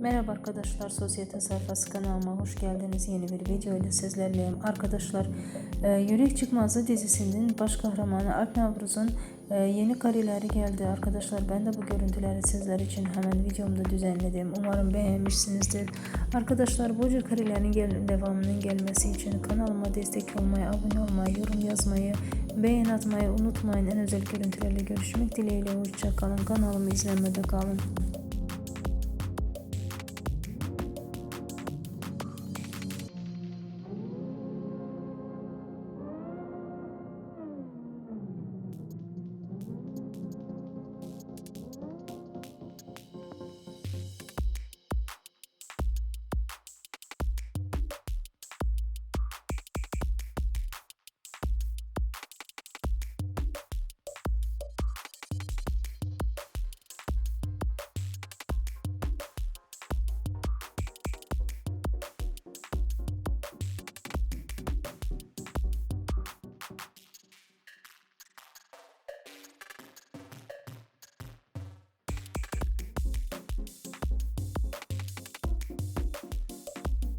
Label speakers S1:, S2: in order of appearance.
S1: Merhaba arkadaşlar, Sosyete Sayfası kanalıma hoş geldiniz. Yeni bir video ile sizlerleyim. Arkadaşlar, e, Yürek Çıkmazı dizisinin baş kahramanı Alp Navruz'un e, yeni kareleri geldi. Arkadaşlar ben de bu görüntüleri sizler için hemen videomda düzenledim. Umarım beğenmişsinizdir. Arkadaşlar bu tür karelerin gel devamının gelmesi için kanalıma destek olmayı, abone olmayı, yorum yazmayı, beğen atmayı unutmayın. En özel görüntülerle görüşmek dileğiyle. Hoşçakalın. Kanalımı izlemede kalın.